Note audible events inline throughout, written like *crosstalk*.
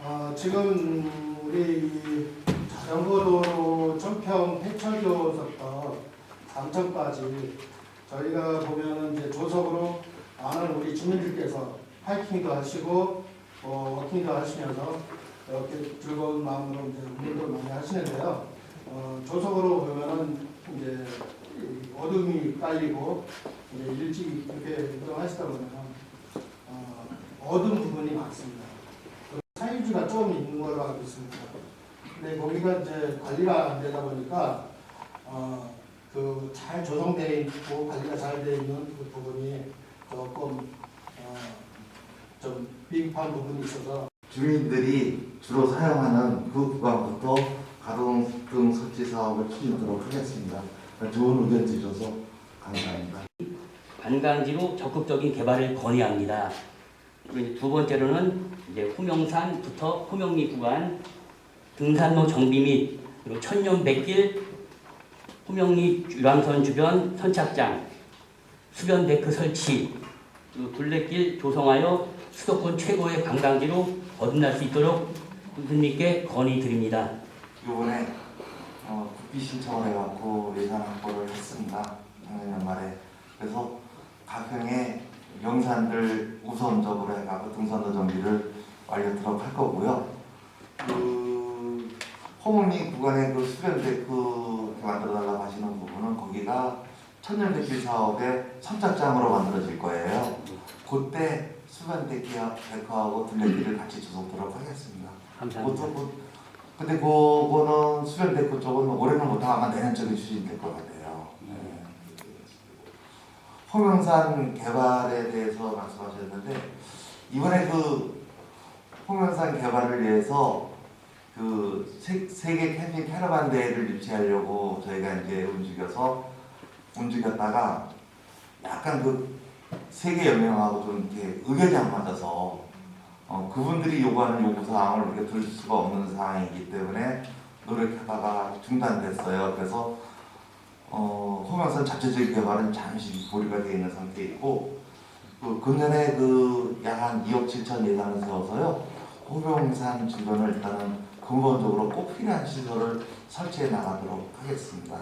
어, 지금 우리 이 자전거도로 천평 해철교서부터 삼천까지 저희가 보면은 이제 조석으로 많은 우리 주민들께서 하이킹도 하시고 어, 워킹도 하시면서 이렇게 즐거운 마음으로 이제 운동도 많이 하시는데요. 어, 조석으로 보면은 이제 이 어둠이 깔리고 이제 일찍 이렇게 운동하시다 보면 어, 어두운 부분이 많습니다. 사유지가 좀 있는 걸로 알고 있습니다. 근데 거기가 이제 관리가 안 되다 보니까 어, 그 잘 조성되어 있고 관리가 잘 되어 있는 그 부분이 조금 어, 좀 미흡한 부분이 있어서 주민들이 주로 사용하는 그 구간부터 가동등 설치 사업을 추진하도록 하겠습니다. 좋은 의견 주셔서 감사합니다. 관광지로 적극적인 개발을 건의합니다. 두 번째로는 이제 후명산부터 후명리 구간 등산로 정비 및 그리고 천년백길 후명리 유람선 주변 선착장 수변 데크 설치 그리고 둘레길 조성하여 수도권 최고의 관광지로 거듭날 수 있도록 군수님께 건의드립니다. 이번에 어, 국비 신청을 해갖고 예산 확보를 했습니다. 작년 연말에. 그래서 가평에 영산들 우선적으로 해가지고 등산로 정비를 완료토록 할 거고요. 그 호문리 구간에 그 수변데크 이렇게 만들어달라고 하시는 부분은 거기가 천년백길 사업의 선착장으로 만들어질 거예요. 그때 수변데크하고 둘레길을 같이 조성토록 하겠습니다. 감사합니다. 보통 뭐, 근데 그거는 수련 데크 쪽은 올해는 못하고 아마 내년적인 추진될 것 같아요. 네. 홍명산 개발에 대해서 말씀하셨는데 이번에 그 홍명산 개발을 위해서 그 세, 세계 캠핑 캐러반 대회를 유치하려고 저희가 이제 움직여서 움직였다가 약간 그 세계 연맹하고 좀 이렇게 의견이 안 맞아서 어, 그분들이 요구하는 요구사항을 우리가 들을 수가 없는 상황이기 때문에 노력하다가 중단됐어요. 그래서 어, 호명산 자체적인 개발은 잠시 보류가 되어 있는 상태에 있고 그 금년에 그 약 한 2억 7천 예산을 세워서요. 호명산 주변을 일단은 근본적으로 꼭 필요한 시설을 설치해 나가도록 하겠습니다.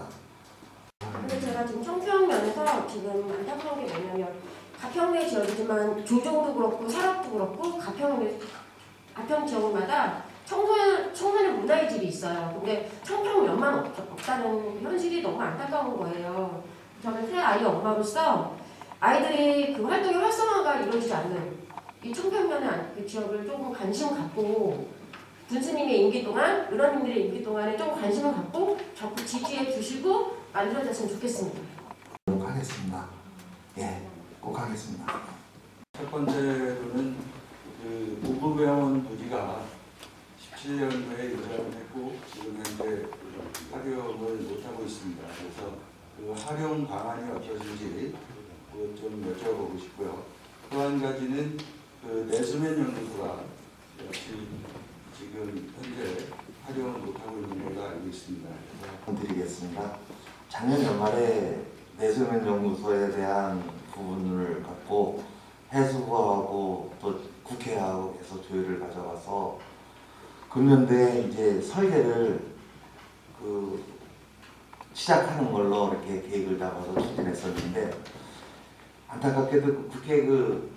근데 제가 지금 청평면에서 지금 안타까운 게 뭐냐면 가평에 지역이지만 조정도 그렇고 사락도 그렇고 가평에 가평 지역마다 청소년 청소년 문화의 집이 있어요. 근데 청평면만 없, 없다는 현실이 너무 안타까운 거예요. 저는 새 아이 엄마로서 아이들이 그 활동의 활성화가 이루어지지 않는 이 청평면의 안- 그 지역을 조금 관심 갖고 군수님의 임기 동안, 의원님들의 임기 동안에 좀 관심을 갖고 적극 지지해 주시고 만들어졌으면 좋겠습니다. 꼭 하겠습니다. 예, 꼭 하겠습니다. 첫 번째로는 그 우부병원 부지가 17년도에 유장을 했고 지금 현재 활용을 못하고 있습니다. 그래서 그 활용 방안이 어떠신지 그좀 여쭤보고 싶고요. 또 한 가지는 그 내수면 연구소가 역시 지금 현재 활용을 못하고 있는 걸로 알고 있습니다. 드리겠습니다. 작년 연말에 내수면 연구소에 대한 부분을 갖고 해수부하고 또 국회하고 계속 조율을 가져가서 금년도에 이제 설계를 그 시작하는 걸로 이렇게 계획을 잡아서 추진했었는데 안타깝게도 국회 그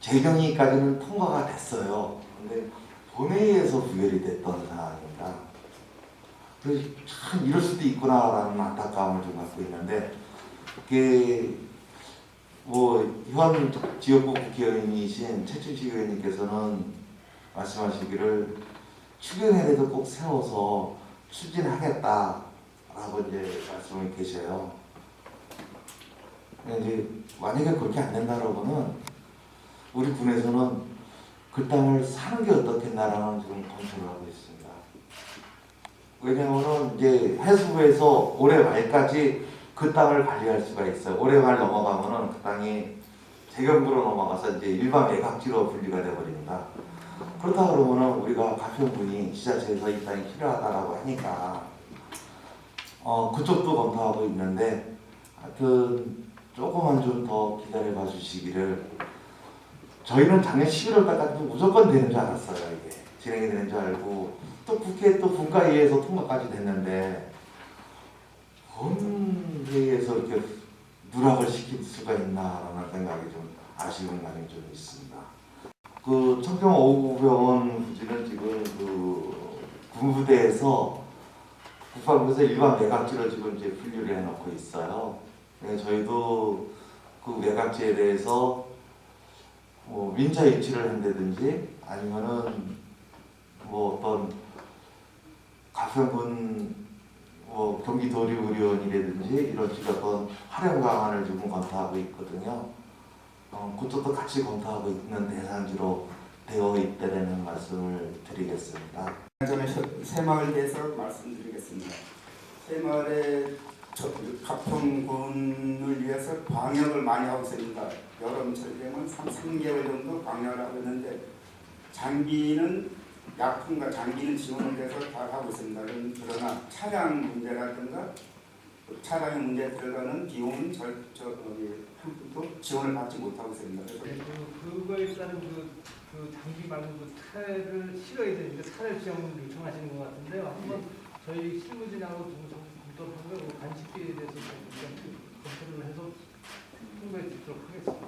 재경위까지는 통과가 됐어요. 근데 본회의에서 부결이 됐던 상황입니다. 그래서 참 이럴 수도 있구나라는 안타까움을 좀 갖고 있는데 그게 뭐 현 지역구 국회의원이신 최춘식 의원님께서는 말씀하시기를 추경에라도 꼭 세워서 추진하겠다라고 이제 말씀을 계셔요. 이제 만약에 그렇게 안 된다라고는 우리 군에서는 그 땅을 사는 게 어떻겠나라는 지금 검토를 하고 있습니다. 왜냐하면 이제 해수부에서 올해 말까지 그 땅을 관리할 수가 있어요. 올해 말 넘어가면은 그 땅이 재경부로 넘어가서 이제 일반 매각지로 분리가 돼버립니다. 그렇다 그러면은 우리가 가평군이 지자체에서 이 땅이 필요하다라고 하니까 어 그쪽도 검토하고 있는데 하여튼 조금만 좀 더 기다려 봐 주시기를. 저희는 작년 11월까지 무조건 되는 줄 알았어요 이게. 진행이 되는 줄 알고. 또 국회 또 분과위에서 통과까지 됐는데 본회의에서 이렇게 누락을 시킬 수가 있나라는 생각이 좀 아쉬운 감이 좀 있습니다. 그 청평 오구병원 부지는 지금 그 군부대에서 국방부에서 일반 매각지로 지금 이제 분류를 해놓고 있어요. 네, 저희도 그 매각지에 대해서 뭐 민자 유치를 한다든지 아니면은 뭐 어떤 가평군 뭐 경기도리의료원이라든지 이런 식의 어떤 활용 방안을 지금 검토하고 있거든요. 어, 그쪽도 같이 검토하고 있는 대상지로 되어 있다는 말씀을 드리겠습니다. 전에 새마을 대해서 말씀드리겠습니다. 새마을의 저- 가평군을 위해서 방역을 많이 하고 있습니다. 여름철 되면 3, 3개월 정도 방역을 하고 있는데 장비는 약품과 장비는 지원을 해서 다 하고 있습니다. 그러나 차량 문제라든가 그 차량의 문제에 들어가는 비용은 저, 저, 여기 한 푼도 지원을 받지 못하고 있습니다. 그래서 네, 그, 그거에 따른 그, 그 장비 말고 그 차를 실어야 되는데 차를 지원을 요청하시는 것 같은데요. 한번 저희 실무진하고 좀, 좀 검토하고 그 간식비에 대해서 좀 검토를 해서 통보해 드리도록 하겠습니다.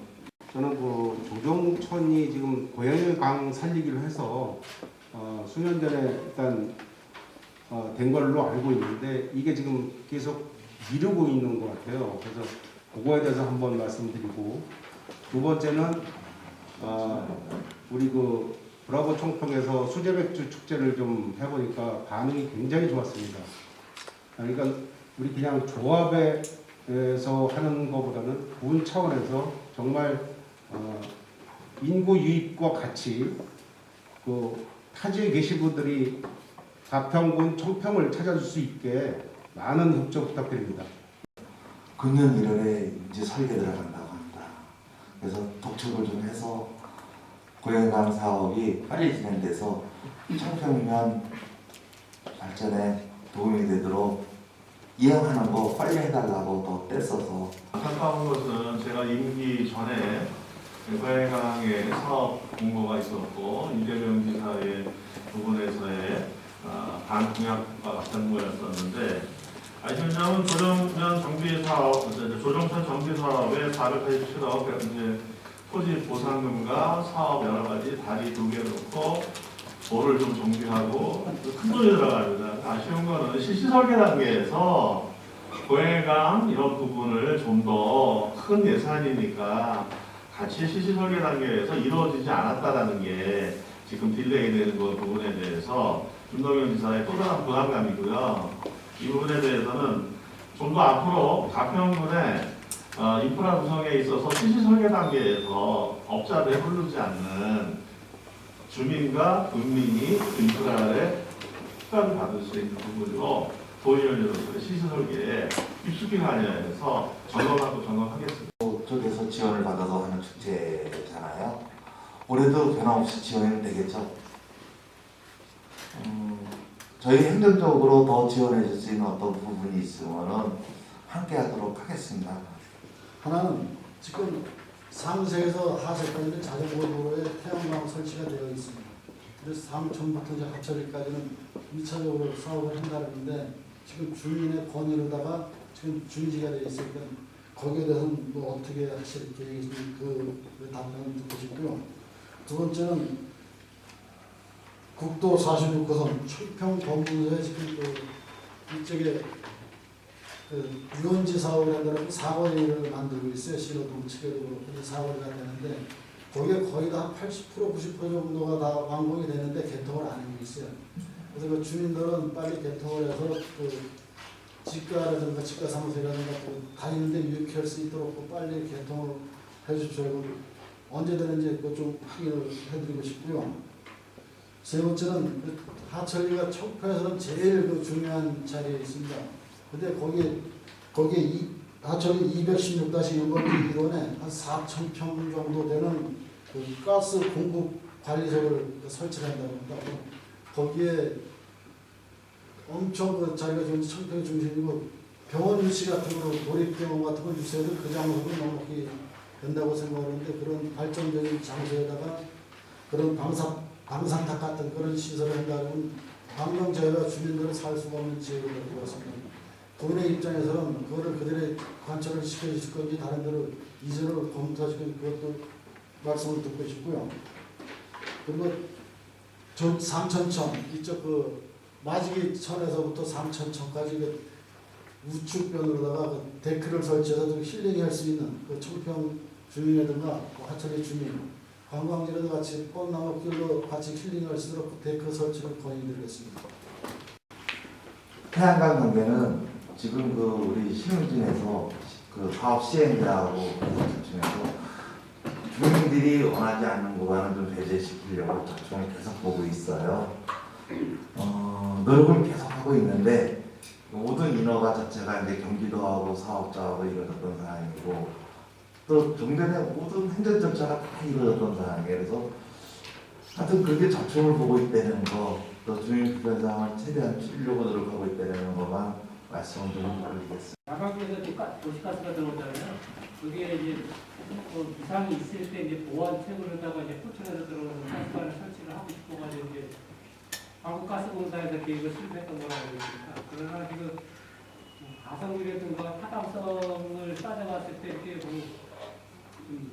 저는 그 조종천이 지금 고양이 강 살리기로 해서 어, 수년 전에 일단 어, 된 걸로 알고 있는데 이게 지금 계속 미루고 있는 것 같아요. 그래서 그거에 대해서 한번 말씀드리고 두 번째는 어, 우리 그 브라보 총평에서 수제맥주 축제를 좀 해보니까 반응이 굉장히 좋았습니다. 그러니까 우리 그냥 조합에서 하는 것보다는 군 차원에서 정말 어, 인구 유입과 같이 그 타지에 계신 분들이 가평군 청평을 찾아줄 수 있게 많은 협조 부탁드립니다. 금년 1월에 이제 설계 들어간다고 합니다. 그래서 독촉을 좀 해서 고양강 사업이 빨리 진행돼서 청평면 발전에 도움이 되도록 이행하는 거 빨리 해달라고 더 떼써서 안타까운 것은 제가 임기 전에 고양강의 사업 공고가 있었고 이재명 지사의 부분에서의 아, 반공약과 같은 거였었는데 아시냐면 조정면 정비 사업, 조정천 정비 사업에 487억 이제 토지 보상금과 사업 여러 가지 다리 두 개 놓고 도를 좀 정비하고 큰 돈이 들어갑니다. 아쉬운 거는 실시 설계 단계에서 고해강 이런 부분을 좀 더 큰 예산이니까 같이 실시 설계 단계에서 이루어지지 않았다라는 게 지금 딜레이 되는 그 부분에 대해서 김동현 지사의 또 다른 부담감이고요. 이 부분에 대해서는 좀 더 앞으로 가평군의 어, 인프라 구성에 있어서 실시 설계 단계에서 업자를 부르지 않는 주민과 국민이 그 인프라를 특가를 받을 수 있는 부분으로 도의원으로서의 실시 설계에 가려 해서 점검하고 점검하겠습니다. 쪽에서 지원을 받아서 하는 축제잖아요. 올해도 변함없이 지원이 되겠죠. 음, 저희 행정적으로 더 지원해 줄 수 있는 어떤 부분이 있으면은 함께 하도록 하겠습니다. 하나는 지금 상세에서 하세까지는 자전거 도로에 태양광 설치가 되어 있습니다. 그래서 다음 전부터 이제 하철이까지는 2차적으로 사업을 한다는데 지금 주민의 건의로다가 지금 중지가 되어 있으니까 거기에 대해서는 뭐 어떻게 하실 계획이신지 그 답변을 듣고 싶고요. 두 번째는 국도 46호선 철평 범부에 지금 그 이쪽에 그 유원지 사업을 한다는 사거리를 만들고 있어요. 신호등 측에도 그렇고 사거리가 되는데 거기에 거의 다 80% 90% 정도가 다 완공이 되는데 개통을 안 하고 있어요. 그래서 그 주민들은 빨리 개통을 해서 그 집가라든가 집가 사무소라든가 또 다니는데 유익할 수 있도록 그 빨리 개통을 해주십시오. 이거 언제 되는지 그거 좀 확인을 해드리고 싶고요. 세 번째는 그 하철이가 청평에서는 제일 그 중요한 자리에 있습니다. 근데 거기 거기에 이 하천이 216-6번지 1원에 한 4천 평 정도 되는 그 가스 공급 관리소를 설치를 한다고 합니다. 거기에 엄청 그 자리가 좀 청평 중심이고 병원 유치 같은 거 도립병원 같은 거 유치해도 그 장소는 넉넉히 된다고 생각하는데 그런 발전적인 장소에다가 그런 방사 방산탑 같은 그런 시설을 한다면 당장 저희가 주민들은 살 수가 없는 것 같습니다. 국내 입장에서는 그거를 그들의 관철을 시켜주실 건지 다른 데로 이전을 검토하시는 그것도 말씀을 듣고 싶고요. 그리고 저 삼천천 이쪽 그 마지기 천에서부터 삼천천까지 그 우측변으로다가 그 데크를 설치해서 좀 힐링할 수 있는 그 청평 주민이라든가 그 하천의 주민 관광지라도 같이 꽃나무 길로 같이 힐링할 수 있도록 그 데크 설치를 건의드리겠습니다. 태양광 관계는 지금 그 우리 신흥진에서 그 사업 시행자하고 접촉해서 주민들이 원하지 않는 구간은 좀 배제시키려고 접촉을 계속 보고 있어요. 어, 노력을 계속 하고 있는데 모든 인허가 자체가 이제 경기도하고 사업자하고 이루어졌던 상황이고 또 종전의 모든 행정 절차가 다 이루어졌던 상황이에요. 그래서 하여튼 그게 접촉을 보고 있다는 거, 또 주민 불편 상황을 최대한 줄이려고 노력하고 있다는 것만 말씀을 좀 드리겠습니다. 가- 도시가스가 들어오잖아요. 그게 이제 뭐 이상이 있을 때 이제 보완책으로다가 이제 포천에서 들어오는 가스관을 설치를 하고 싶어가지고 이제 한국가스공사에서 계획을 수립했던 거라고 있습니다. 그러나 지금 뭐 가성비라든가 타당성을 따져봤을 때 이렇게 뭐 음,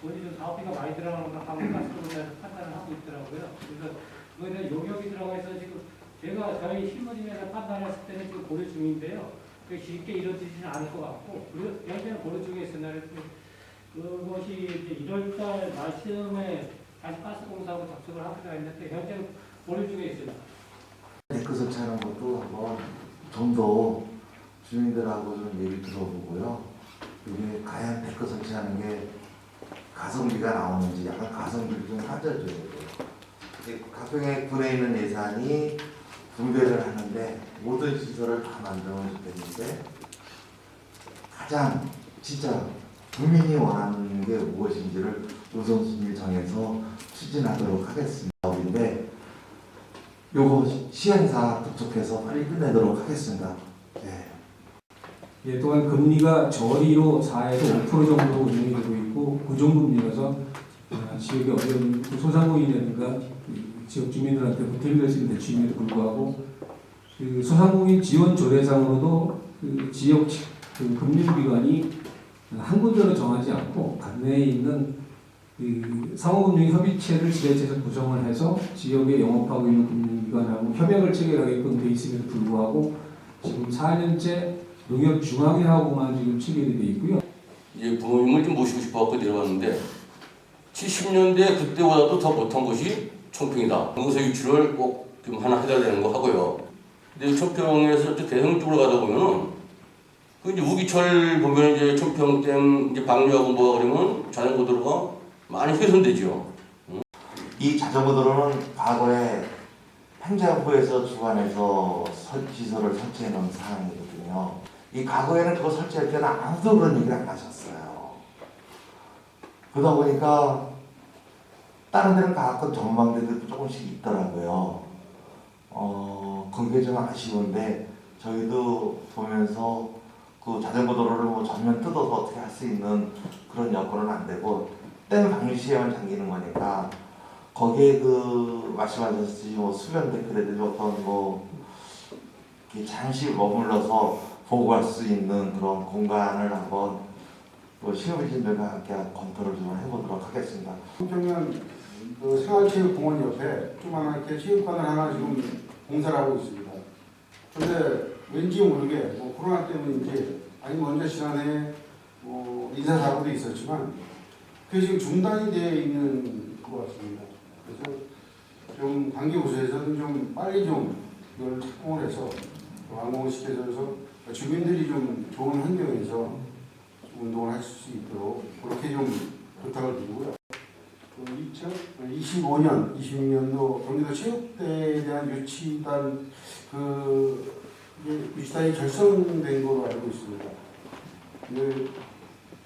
좀 사업비가 많이 들어가는 걸 한국가스공사에서 판단을 하고 있더라고요. 그래서 대한 용역이 들어가 있어서 지금 제가 저희 실무진에서 판단했을 때는 지금 고려 중인데요. 그 쉽게 이루어지지는 않을 것 같고 현재는 고려 중에 있으나 그것이 이제 1월달 말씀에 다시 가스공사하고 접촉을 하기로 했는데 현재는 고려 중에 있습니다. 데크 설치하는 것도 한번 좀 더 주민들하고 좀 얘기 들어보고요. 이게 과연 데크 설치하는 게 가성비가 나오는지 약간 가성비를 좀 따져줘야 돼요. 가평에 군에 있는 예산이 분배를 하는데 모든 시설을 다 만들면 좋겠는데 가장 진짜 국민이 원하는 게 무엇인지를 우선순위 정해서 추진하도록 하겠습니다. 인데 요거 시행사 접촉해서 빨리 끝내도록 하겠습니다. 네. 예, 또한 금리가 저리로 4에서 5% 정도 운영이 되고 있고 고정금리라서 아, 지역의 어려운 그 소상공인이라든가 그 지역 주민들한테 보탬될 수 있는 대출임에도 불구하고 그 소상공인 지원 조례상으로도 그 지역 지- 그 금융기관이 한 군데로 정하지 않고 관내에 있는 그 상호금융 협의체를 지자체에서 구성을 해서 지역에 영업하고 있는 금융기관하고 협약을 체결하게끔 돼 있음에도 불구하고 지금 4년째 농협중앙회하고만 지금 체결이 돼 있고요. 이제 부모님을 좀 모시고 싶어갖고 내려왔는데 70년대 그때보다도 더 못한 것이 청평이다. 공사 유치를 꼭 좀 하나 해야 되는 거 하고요. 근데 청평에서 또 대형 쪽으로 가다 보면은 그 이제 우기철 보면 이제 청평댐 이제 방류하고 뭐 그러면 자전거 도로가 많이 훼손되죠. 이 자전거 도로는 과거에 행정부에서 주관해서 설- 시설을 설치해 놓은 사항이거든요. 이 과거에는 그거 설치할 때는 아무도 그런 얘기를 안 하셨어요. 그러다 보니까 다른 데는 가끔 전망대도 조금씩 있더라고요. 어, 그게 좀 아쉬운데 저희도 보면서 그 자전거 도로를 뭐 전면 뜯어서 어떻게 할 수 있는 그런 여건은 안 되고 댐 방류 시에만 잠기는 거니까 거기에 그 말씀하셨듯이 뭐 수변 데크라든지 어떤 뭐 잠시 머물러서 보고할 수 있는 그런 공간을 한번 뭐 시험진들과 함께 검토를 좀 해보도록 하겠습니다. 평평면 그 생활체육공원 옆에 조그맣게 체육관을 하나 지금 공사를 하고 있습니다. 그런데 왠지 모르게 뭐 코로나 때문인지 아니 먼저 지난해 뭐 인사 사고도 있었지만 그게 지금 중단이 되어 있는 것 같습니다. 그래서 좀 관계부서에서는 좀 빨리 좀 이걸 착공을 해서 완공을 시켜줘서 주민들이 좀 좋은 환경에서 운동을 할 수 있도록 그렇게 좀 부탁을 드리고요. 2025년, 26년도 경기도 체육대회에 대한 유치단 그 유치단이 결성된 걸로 알고 있습니다. 근데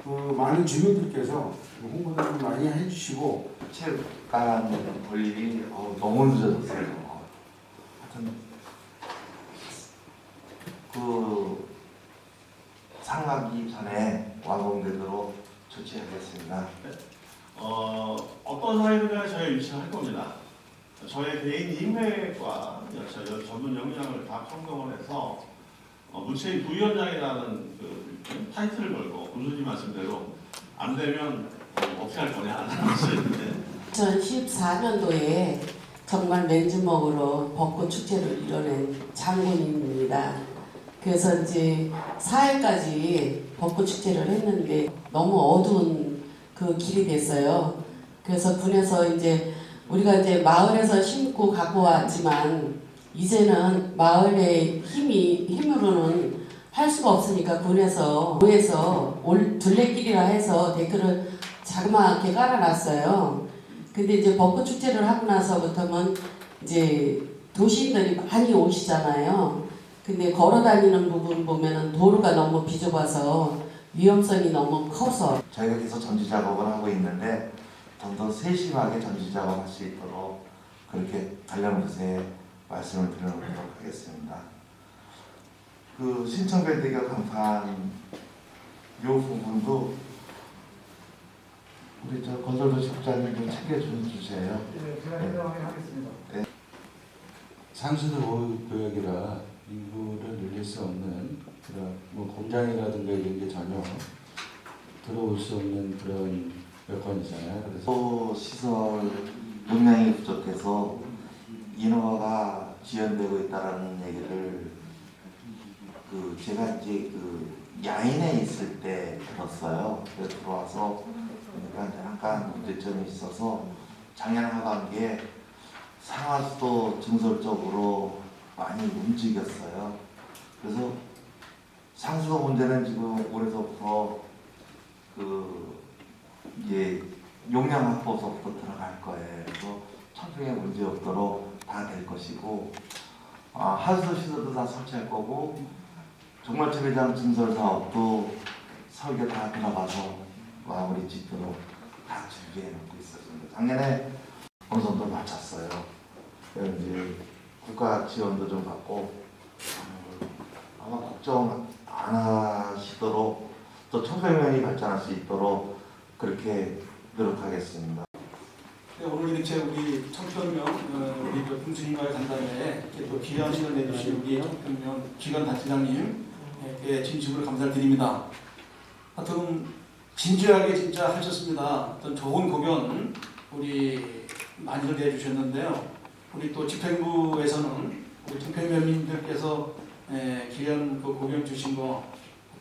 그 많은 주민들께서 홍보를 좀 많이 해주시고 체육관 볼 일이 어, 너무 늦어졌어요. 하여튼 그 상하기 전에 완공되도록 조치하겠습니다. 어, 어떤 사회든간에 저희 유치할 겁니다. 저의 개인 인맥과 저 전문 역량을 다 평등을 해서 어, 무채위 부위원장이라는 그 타이틀을 걸고 군수님 말씀대로 안 되면 어, 어떻게 할 거냐 하는 것인데 2014년도에 정말 맨주먹으로 벚꽃 축제를 이뤄낸 장군입니다. 그래서 이제 4일까지 벚꽃 축제를 했는데 너무 어두운 그 길이 됐어요. 그래서 군에서 이제 우리가 이제 마을에서 심고 갖고 왔지만 이제는 마을의 힘이 힘으로는 할 수가 없으니까 군에서 도에서 올 둘레길이라 해서 데크를 자그마하게 깔아놨어요. 근데 이제 벚꽃 축제를 하고 나서부터는 이제 도시인들이 많이 오시잖아요. 근데 걸어 다니는 부분 보면은 도로가 너무 비좁아서 위험성이 너무 커서 저희가 계속 전지 작업을 하고 있는데 좀 더 세심하게 전지 작업할 수 있도록 그렇게 관련 부서에 말씀을 드리도록 하겠습니다. 그 신청벨대교 강판 요 부분도 우리 저 건설도시 국장님 좀 챙겨주세요. 네, 제가 해명하게 하겠습니다. 상수도 보호구역이라 인구를 늘릴 수 없는 그런 뭐 공장이라든가 이런 게 전혀 들어올 수 없는 그런 여건이잖아요. 그래서 또 시설 용량이 부족해서 인허가가 지연되고 있다라는 얘기를 그 제가 이제 그 야인에 있을 때 들었어요. 그래서 들어와서 그러니까 약간 문제점이 있어서 작년 하반기에 상하수도 증설적으로 많이 움직였어요. 그래서 상수도 문제는 지금 올해서부터 그 이제 용량 확보서부터 들어갈 거예요. 그래서 청평에 문제 없도록 다 될 것이고 아, 하수도 시설도 다 설치할 거고 종말체배장 증설 사업도 설계 다 들어가서 마무리 짓도록 다 준비해 놓고 있었습니다. 작년에 어느 정도 마쳤어요. 이제 국가 지원도 좀 받고 아마 걱정 안 하시도록 또 청소년이 발전할 수 있도록 그렇게 노력하겠습니다. 네, 오늘 이렇게 우리 청평면 어, 우리 그 군수님과의 간담회에 이렇게 또 귀한 시간 내주신 우리 청평면 기관 단체장님께 진심으로 감사를 드립니다. 하여튼 진지하게 진짜 하셨습니다. 어떤 좋은 공연 우리 많이들 내주셨는데요. 우리 또 집행부에서는 우리 청평면민들께서 에, 귀한 그 공연 주신 거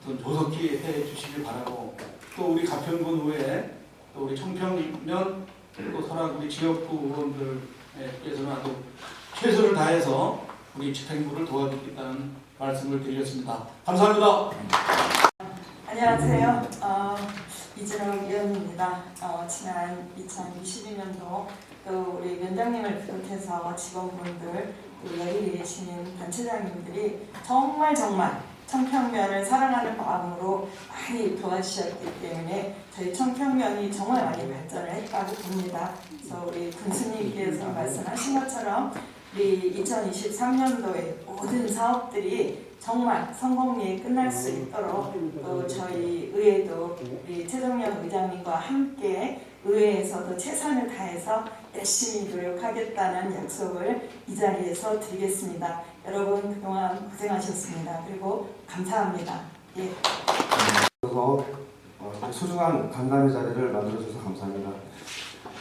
어떤 조속히 해 주시길 바라고 또 우리 가평군 의회 또 우리 청평면 또 설악 우리 지역구 의원들께서는 아주 최선을 다해서 우리 집행부를 도와주겠다는 말씀을 드리겠습니다. 감사합니다. 안녕하세요. 어, 이진호 위원입니다. 어, 지난 2022년도 또 우리 위원장님을 비롯해서 직원분들 또 여기 계시는 단체장님들이 정말 정말 청평면을 사랑하는 마음으로 많이 도와주셨기 때문에 저희 청평면이 정말 많이 발전을 했다고 봅니다. 그래서 우리 군수님께서 말씀하신 것처럼 우리 2023년도에 모든 사업들이 정말 성공리에 끝날 수 있도록 또 저희 의회도 우리 최정년 의장님과 함께 의회에서도 최선을 다해서 열심히 노력하겠다는 약속을 이 자리에서 드리겠습니다. 여러분 그동안 고생하셨습니다. 그리고 감사합니다. 예. 그래서 어, 소중한 간담회 자리를 만들어주셔서 감사합니다.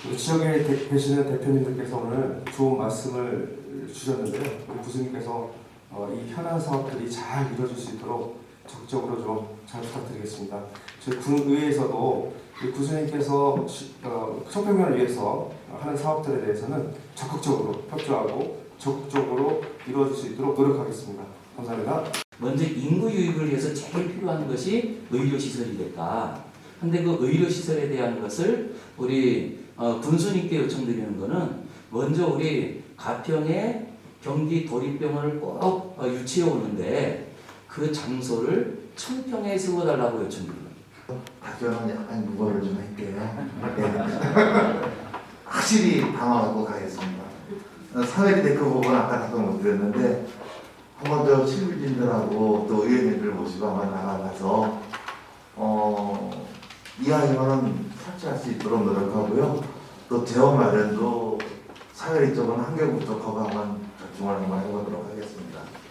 우리 지역에 대- 계시는 대표님들께서 오늘 좋은 말씀을 주셨는데요. 우리 부수님께서 어, 이 현안 사업들이 잘 이루어질 수 있도록 적극적으로 좀 잘 부탁드리겠습니다. 저희 군의회에서도 구수님께서 시- 어, 청평면을 위해서 하는 사업들에 대해서는 적극적으로 협조하고 적극적으로 이루어질 수 있도록 노력하겠습니다. 감사합니다. 먼저 인구 유입을 위해서 제일 필요한 것이 의료시설이겠다. 근데 그 의료시설에 대한 것을 우리 어, 군수님께 요청드리는 거는 먼저 우리 가평에 경기 도립병원을 꼭 어, 유치해 오는데 그 장소를 청평에 세워달라고 요청드립니다. 박정환 약간 무거를 좀 할게요. 네. *laughs* 확실히 방어하고 가겠습니다. 사회적 데크 그 부분 아까 답변 못 드렸는데 한번 더 친구진들하고 또 의원님들 모시고 한번 나가서 어, 이왕이면 탈출할 수 있도록 노력하고요. 또 재원 마련도 사회 쪽은 한결부터 거강한 존중하는 걸 해보도록 하겠습니다.